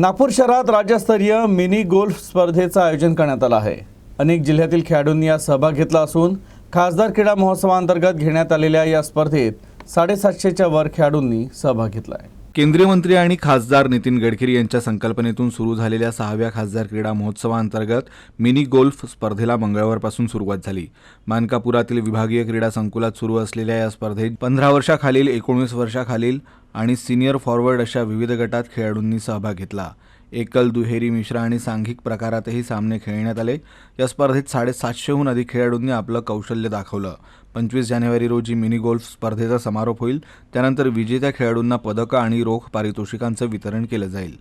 नागपूर शहरात राज्यस्तरीय mini golf स्पर्धेचं आयोजन करण्यात आलं आहे. अनेक जिल्ह्यातील खेळाडूंनी यात सहभाग घेतला असून खासदार क्रीडा महोत्सवाअंतर्गत घेण्यात आलेल्या या स्पर्धेत साडेसातशेच्या वर खेळाडूंनी सहभाग घेतला आहे केंद्रीय मंत्री आणि खासदार नितीन गडकरी यांच्या संकल्पनेतून सुरू झालेल्या सहाव्या खासदार क्रीडा महोत्सवाअंतर्गत मिनी गोल्फ स्पर्धेला मंगळवारपासून सुरुवात झाली. मानकापुरातील विभागीय क्रीडा संकुलात सुरू असलेल्या या स्पर्धेत पंधरा वर्षाखालील एकोणीस वर्षाखालील आणि सिनियर फॉरवर्ड अशा विविध गटात खेळाडूंनी सहभाग घेतला. एकल दुहेरी मिश्र आणि सांघिक प्रकारातही सामने खेळण्यात आले. या स्पर्धेत साडेसातशेहून अधिक खेळाडूंनी आपलं कौशल्य दाखवलं. पंचवीस जानेवारी रोजी मिनी गोल्फ स्पर्धेचा समारोप होईल. त्यानंतर विजेत्या खेळाडूंना पदकं आणि रोख पारितोषिकांचं वितरण केलं जाईल.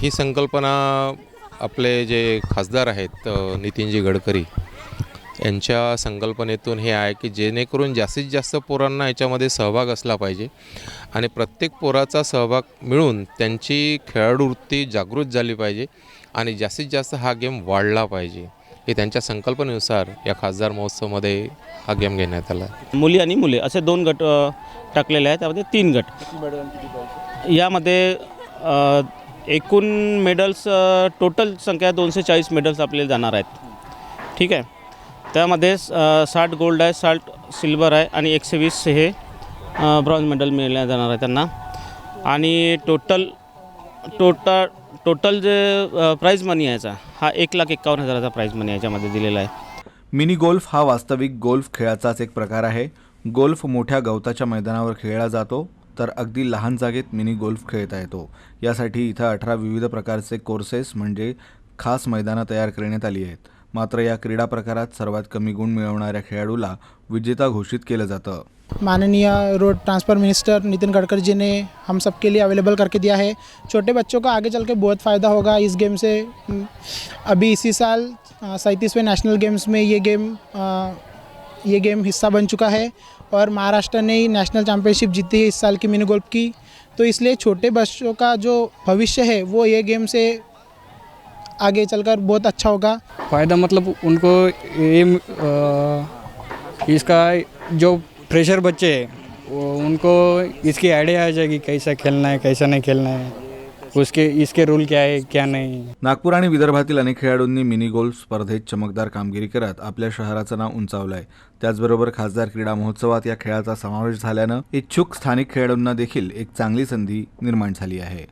ही संकल्पना आपले जे खासदार आहेत नितीनजी गडकरी यांच्या संकल्पनेतून हे आहे की जेणेकरून जास्तीत जास्त पोरांना याच्यामध्ये सहभाग असला पाहिजे. आणि प्रत्येक पोराचा सहभाग मिळून त्यांची खेळाडूवृत्ती जागृत झाली पाहिजे आणि जास्तीत जास्त हा गेम वाढला पाहिजे. हे त्यांच्या संकल्पनेनुसार या खासदार महोत्सवमध्ये हा गेम घेण्यात आला. मुली आणि मुले असे दोन गट टाकलेले आहेत. त्यामध्ये तीन गट. यामध्ये एकूण मेडल्स टोटल संख्या दोनशे चाळीस मेडल्स आपल्याला जाणार आहेत. ठीक आहे? त्यामध्ये साठ गोल्ड आहे साठ सिल्वर आहे आणि एकशे वीस हे ब्रॉन्झ मेडल मिळल्या जाणार आहे त्यांना. आणि टोटल टोटल टोटल जे प्राईज मनी यायचा हा एक लाख एक्कावन्न हजाराचा प्राईज मनी याच्यामध्ये दिलेला आहे. मिनी गोल्फ हा वास्तविक गोल्फ खेळाचाच एक प्रकार आहे. गोल्फ मोठ्या गवताच्या मैदानावर खेळला जातो तर अगदी लहान जागेत मिनी गोल्फ खेळता येतो. यासाठी इथं अठरा विविध प्रकारचे कोर्सेस म्हणजे खास मैदानं तयार करण्यात आली आहेत. मात्र या क्रीडा प्रकारात सर्वात कमी गुण मिळवणाऱ्या खेळाडूला विजेता घोषित केलं जातं. माननीय road transport minister Nitin Gadkari ji ने हम सब के लिए अवेलेबल करके दिया है. छोटे बच्चों का आगे चल के बहुत फ़ायदा होगा इस गेम से. अभी इसी साल सैंतीसवें नेशनल गेम्स में ये गेम ये गेम हिस्सा बन चुका है और महाराष्ट्र ने नेशनल चैम्पियनशिप जीती है इस साल की मिनी गोल्फ की. तो इसलिए छोटे बच्चों का जो भविष्य है वो ये गेम से आगे चलकर बहुत अच्छा होगा। फ़ायदा मतलब उनको ये इसका जो फ्रेशर बच्चे हैं वो उनको इसकी आइडिया आ जाएगी कैसा खेलना है कैसा नहीं खेलना है उसके इसके रूल क्या है क्या नहीं। नागपूर आणि विदर्भातील अनेक खेळाडूंनी मिनी गोल्फ स्पर्धेत चमकदार कामगिरी करत आपल्या शहराचं नाव उंचावलंय. त्याचबरोबर खासदार क्रीडा महोत्सवात या खेळाचा समावेश झाल्यानं इच्छुक स्थानिक खेळाडूंना देखील एक चांगली संधी निर्माण झाली आहे.